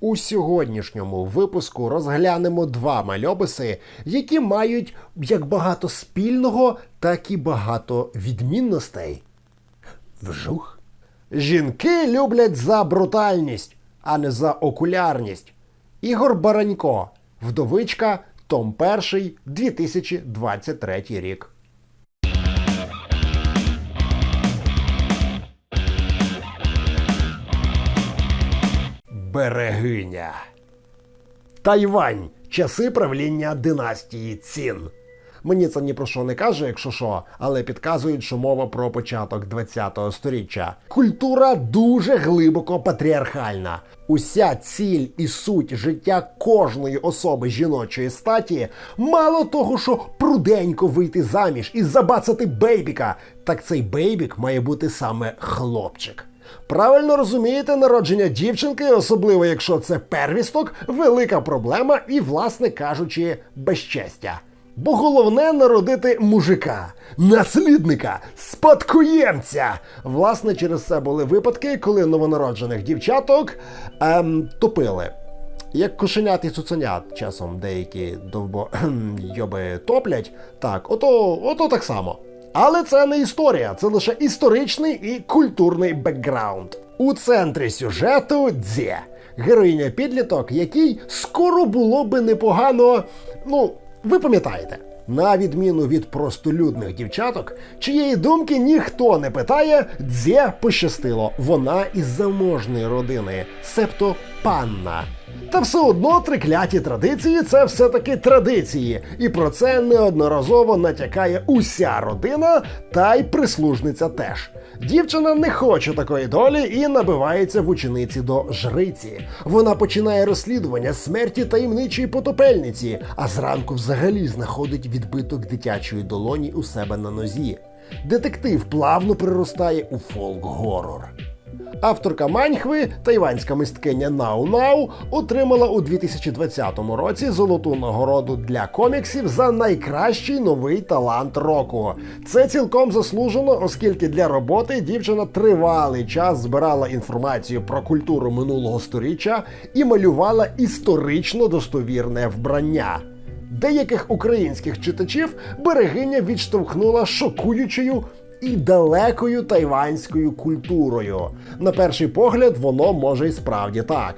У сьогоднішньому випуску розглянемо два мальописи, які мають як багато спільного, так і багато відмінностей. Вжух. Жінки люблять за брутальність, а не за окулярність. Ігор Баранько, вдовичка, Том 1, 2023 рік. Берегиня. Тайвань. Часи правління династії Цін. Мені це ні про що не каже, якщо що, але підказують, що мова про початок 20-го сторіччя. Культура дуже глибоко патріархальна. Уся ціль і суть життя кожної особи жіночої статі, мало того, що пруденько вийти заміж і забацати бейбіка, так цей бейбік має бути саме хлопчик. Правильно розумієте, народження дівчинки, особливо якщо це первісток, велика проблема і, власне кажучи, безчестя. Бо головне народити мужика, наслідника, спадкоємця. Власне, через це були випадки, коли новонароджених дівчаток ем, топили. Як кошенят і цуценят, часом деякі довбо йоби топлять. Так, ото, ото так само. Але це не історія, це лише історичний і культурний бекграунд. У центрі сюжету Дзе, героїня підліток, який скоро було би непогано. Ну, ви пам'ятаєте. На відміну від простолюдних дівчаток, чиєї думки ніхто не питає, Дзе пощастило. Вона із заможної родини, себто панна. Та все одно трикляті традиції це все-таки традиції, і про це неодноразово натякає уся родина, та й прислужниця теж. Дівчина не хоче такої долі і набивається в учениці до жриці. Вона починає розслідування смерті таємничої потопельниці, а зранку взагалі знаходить відбиток дитячої долоні у себе на нозі. Детектив плавно приростає у фолк-горор. Авторка маньхви, тайванська мисткиня Нау Нау, отримала у 2020 році золоту нагороду для коміксів за найкращий новий талант року. Це цілком заслужено, оскільки для роботи дівчина тривалий час збирала інформацію про культуру минулого сторіччя і малювала історично достовірне вбрання. Деяких українських читачів берегиня відштовхнула шокуючою і далекою тайванською культурою. На перший погляд, воно може й справді так.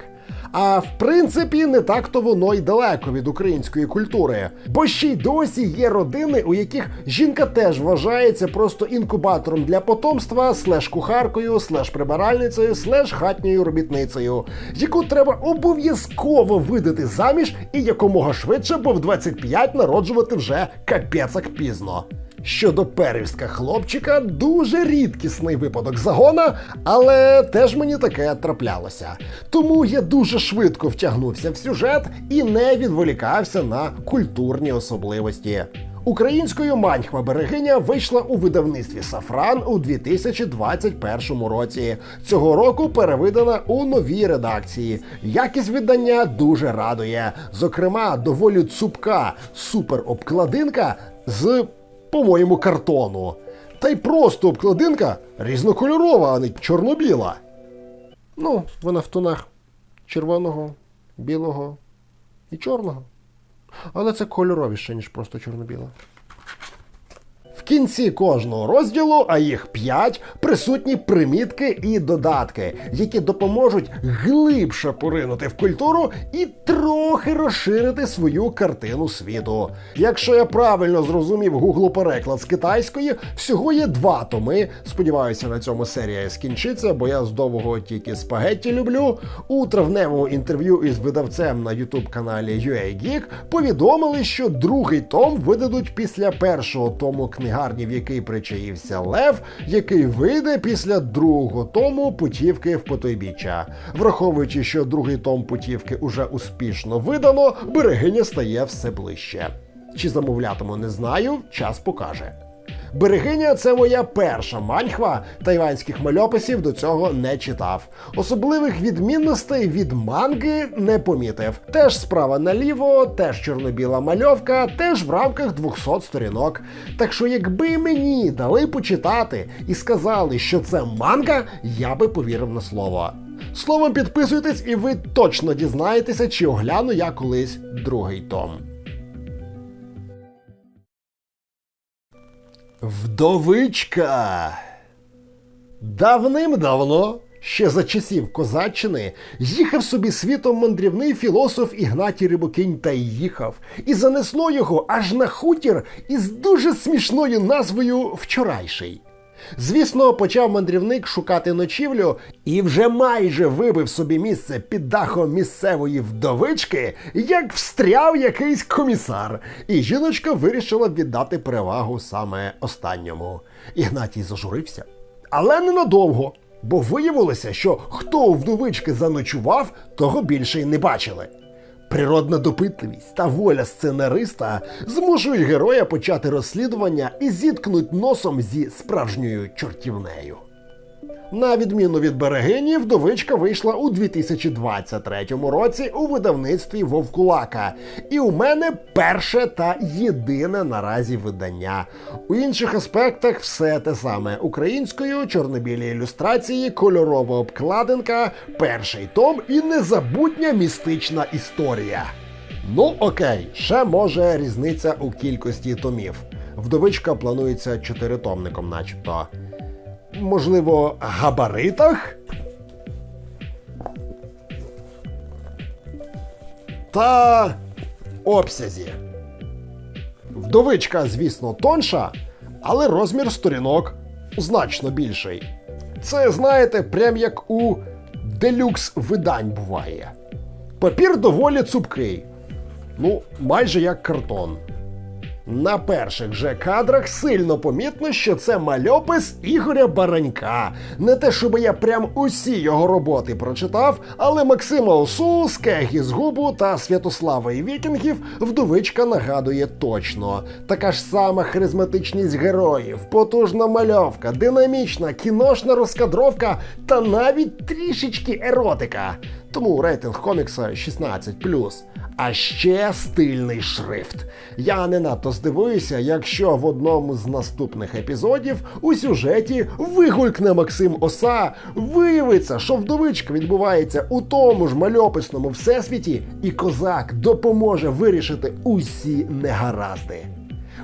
А в принципі, не так то воно й далеко від української культури. Бо ще й досі є родини, у яких жінка теж вважається просто інкубатором для потомства, слеш кухаркою, слеш прибиральницею, слеш хатньою робітницею, яку треба обов'язково видати заміж і якомога швидше, бо в 25 народжувати вже капець як пізно. Щодо первістка хлопчика, дуже рідкісний випадок загона, але теж мені таке траплялося. Тому я дуже швидко втягнувся в сюжет і не відволікався на культурні особливості. Українською маньхва берегиня вийшла у видавництві Сафран у 2021 році. Цього року перевидана у новій редакції. Якість видання дуже радує. Зокрема, доволі цупка суперобкладинка з по-моєму, картону. Та й просто обкладинка різнокольорова, а не чорно-біла. Ну, вона в тонах червоного, білого і чорного. Але це кольоровіше, ніж просто чорно-біла. Кінці кожного розділу, а їх п'ять, присутні примітки і додатки, які допоможуть глибше поринути в культуру і трохи розширити свою картину світу. Якщо я правильно зрозумів гуглу переклад з китайської, всього є два томи. Сподіваюся, на цьому серія скінчиться, бо я з довгого тільки спагетті люблю. У травневому інтерв'ю із видавцем на ютуб каналі UA Geek повідомили, що другий том видадуть після першого тому книгарні, в який причаївся Лев, який вийде після другого тому путівки в потойбіччя. Враховуючи, що другий том путівки уже успішно видано, берегиня стає все ближче. Чи замовлятиму, не знаю, час покаже. Берегиня це моя перша маньхва. Тайванських мальописів до цього не читав. Особливих відмінностей від манги не помітив. Теж справа наліво, теж чорно-біла мальовка, теж в рамках 200 сторінок. Так що, якби мені дали почитати і сказали, що це манга, я би повірив на слово. Словом, підписуйтесь, і ви точно дізнаєтеся, чи огляну я колись другий том. Вдовичка. Давним-давно, ще за часів Козаччини, їхав собі світом мандрівний філософ Ігнатій Рибокінь та й їхав, і занесло його аж на хутір із дуже смішною назвою Вчорайший. Звісно, почав мандрівник шукати ночівлю і вже майже вибив собі місце під дахом місцевої вдовички, як встряв якийсь комісар, і жіночка вирішила віддати перевагу саме останньому. Ігнатій зажурився. Але ненадовго, бо виявилося, що хто у вдовички заночував, того більше й не бачили. Природна допитливість та воля сценариста змушують героя почати розслідування і зіткнуть носом зі справжньою чортівнею. На відміну від берегині, вдовичка вийшла у 2023 році у видавництві Вовкулака. І у мене перше та єдине наразі видання. У інших аспектах все те саме: українською, чорнобілі ілюстрації, кольорова обкладинка, перший том і незабутня містична історія. Ну окей, ще може різниця у кількості томів. Вдовичка планується чотиритомником, начебто. Можливо, габаритах? Та обсязі. Вдовичка, звісно, тонша, але розмір сторінок значно більший. Це, знаєте, прям як у делюкс видань буває. Папір доволі цупкий, ну, майже як картон. На перших же кадрах сильно помітно, що це мальопис Ігоря Баранька. Не те, щоб я прям усі його роботи прочитав, але Максима Осу, Скегі з Губу та Святослава і Вікінгів вдовичка нагадує точно. Така ж сама харизматичність героїв, потужна мальовка, динамічна, кіношна розкадровка та навіть трішечки еротика. Тому рейтинг комікса 16+. А ще стильний шрифт. Я не надто здивуюся, якщо в одному з наступних епізодів у сюжеті вигулькне Максим Оса, виявиться, що вдовичка відбувається у тому ж мальописному всесвіті, і козак допоможе вирішити усі негаразди.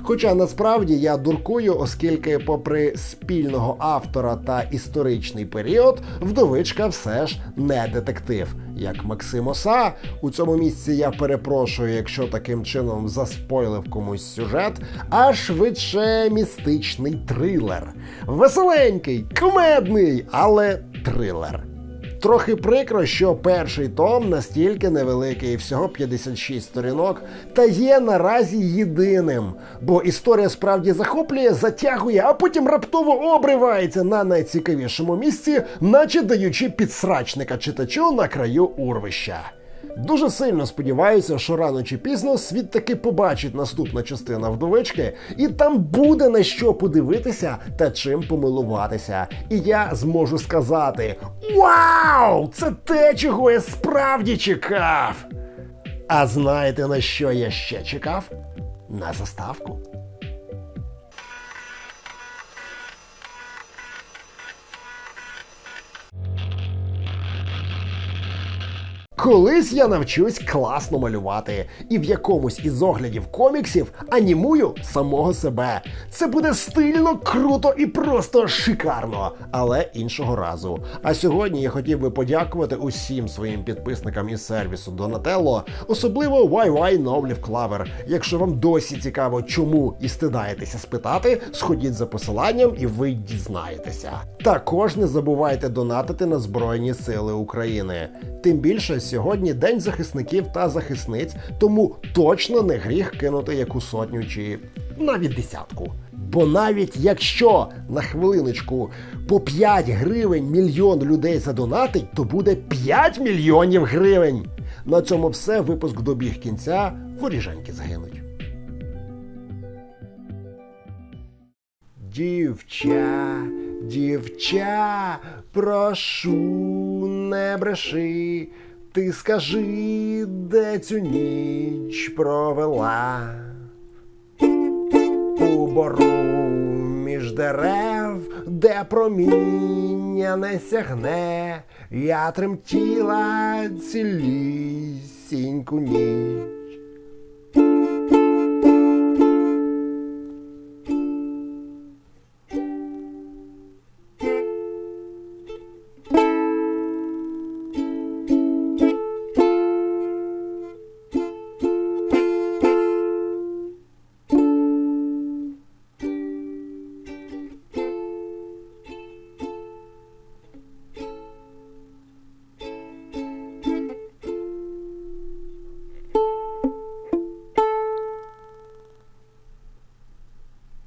Хоча насправді я дуркую, оскільки, попри спільного автора та історичний період, вдовичка все ж не детектив. Як Максим Оса, у цьому місці я перепрошую, якщо таким чином заспойлив комусь сюжет, а швидше містичний трилер. Веселенький, кумедний, але трилер. Трохи прикро, що перший том настільки невеликий, всього 56 сторінок, та є наразі єдиним, бо історія справді захоплює, затягує, а потім раптово обривається на найцікавішому місці, наче даючи підсрачника читачу на краю урвища. Дуже сильно сподіваюся, що рано чи пізно світ таки побачить наступна частина вдовички, і там буде на що подивитися та чим помилуватися. І я зможу сказати: Вау! Це те, чого я справді чекав! А знаєте на що я ще чекав? На заставку. Колись я навчусь класно малювати, і в якомусь із оглядів коміксів анімую самого себе. Це буде стильно, круто і просто шикарно, але іншого разу. А сьогодні я хотів би подякувати усім своїм підписникам із сервісу Donatello, особливо YY Новлів Клавер. Якщо вам досі цікаво, чому і стидаєтеся спитати, сходіть за посиланням і ви дізнаєтеся. Також не забувайте донатити на Збройні Сили України. Тим більше сьогодні День захисників та захисниць, тому точно не гріх кинути яку сотню чи навіть десятку. Бо навіть якщо на хвилиночку по 5 гривень мільйон людей задонатить, то буде 5 мільйонів гривень. На цьому все. Випуск добіг кінця, воріженьки загинуть. Дівча, дівча, прошу, не бреши, ти скажи, де цю ніч провела. У бору між дерев, де проміння не сягне, Я тремтіла цілісіньку ніч.